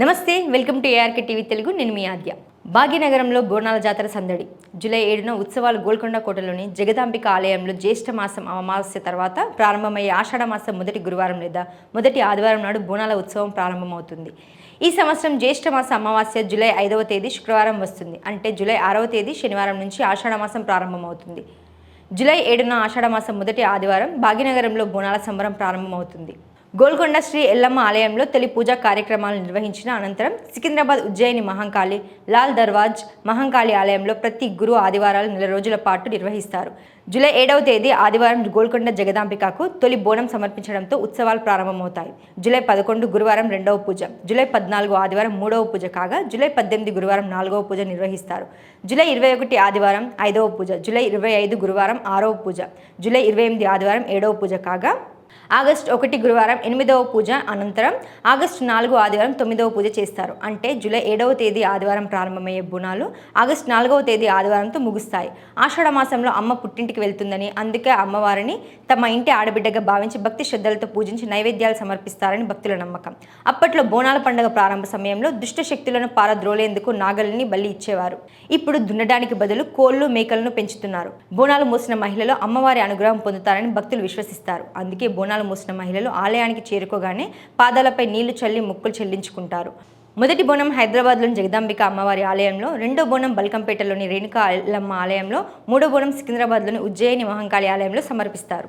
నమస్తే welcome to ARK TV Telugu. నేను మీ ఆద్య. భాగ్యనగరంలో బోనాల జాతర సందడి. జూలై ఏడున ఉత్సవాలు గోల్కొండ కోటలోని జగదాంబిక ఆలయంలో జ్యేష్ఠ మాసం అమావాస్య తర్వాత ప్రారంభమయ్యే ఆషాఢ మాసం మొదటి గురువారం లేదా మొదటి ఆదివారం నాడు బోనాల ఉత్సవం ప్రారంభమవుతుంది. ఈ సంవత్సరం జ్యేష్ఠ మాస అమావాస్య జూలై ఐదవ తేదీ శుక్రవారం వస్తుంది. అంటే జూలై ఆరవ తేదీ శనివారం నుంచి ఆషాఢ మాసం ప్రారంభమవుతుంది. జూలై ఏడున ఆషాఢమాసం మొదటి ఆదివారం భాగ్యనగరంలో బోనాల సంబరం ప్రారంభమవుతుంది. గోల్కొండ శ్రీ ఎల్లమ్మ ఆలయంలో తొలి పూజా కార్యక్రమాలు నిర్వహించిన అనంతరం సికింద్రాబాద్ ఉజ్జయిని మహంకాళి లాల్ దర్వాజ్ మహంకాళి ఆలయంలో ప్రతి గురు ఆదివారాలు నెల రోజుల పాటు నిర్వహిస్తారు. జూలై ఏడవ తేదీ ఆదివారం గోల్కొండ జగదాంబికకు తొలి బోనం సమర్పించడంతో ఉత్సవాలు ప్రారంభమవుతాయి. జూలై పదకొండు గురువారం రెండవ పూజ జూలై పద్నాలుగు ఆదివారం మూడవ పూజ కాగా జూలై పద్దెనిమిది గురువారం నాలుగవ పూజ నిర్వహిస్తారు. జూలై ఇరవై ఒకటి ఆదివారం ఐదవ పూజ జూలై ఇరవై ఐదు గురువారం ఆరవ పూజ జూలై ఇరవై ఎనిమిది ఆదివారం ఏడవ పూజ కాగా ఆగస్టు ఒకటి గురువారం ఎనిమిదవ పూజ అనంతరం ఆగస్టు నాలుగు ఆదివారం తొమ్మిదవ పూజ చేస్తారు. అంటే జూలై ఏడవ తేదీ ఆదివారం ప్రారంభమయ్యే బోనాలు ఆగస్టు నాలుగవ తేదీ ఆదివారంతో ముగుస్తాయి. ఆషాఢ మాసంలో అమ్మ పుట్టింటికి వెళ్తుందని అందుకే అమ్మవారిని తమ ఇంటి ఆడబిడ్డగా భావించి భక్తి శ్రద్ధలతో పూజించి నైవేద్యాలు సమర్పిస్తారని భక్తుల నమ్మకం. అప్పట్లో బోనాల పండుగ ప్రారంభ సమయంలో దుష్ట శక్తులను పారద్రోలేందుకు నాగలిని బలి ఇచ్చేవారు. ఇప్పుడు దున్నడానికి బదులు కోళ్ళు మేకలను పెంచుతున్నారు. బోనాలు మూసిన మహిళలు అమ్మవారి అనుగ్రహం పొందుతారని భక్తులు విశ్వసిస్తారు. అందుకే బోనాలు మూసిన మహిళలు ఆలయానికి చేరుకోగానే పాదాలపై నీళ్ళు చల్లి మొక్కులు చెల్లించుకుంటారు. మొదటి బోనం హైదరాబాద్లోని జగదాంబిక అమ్మవారి ఆలయంలో రెండో బోనం బల్కంపేటలోని రేణుకా ఆలయంలో మూడో బోనం సికింద్రాబాద్లోని ఉజ్జయిని మహంకాళి ఆలయంలో సమర్పిస్తారు.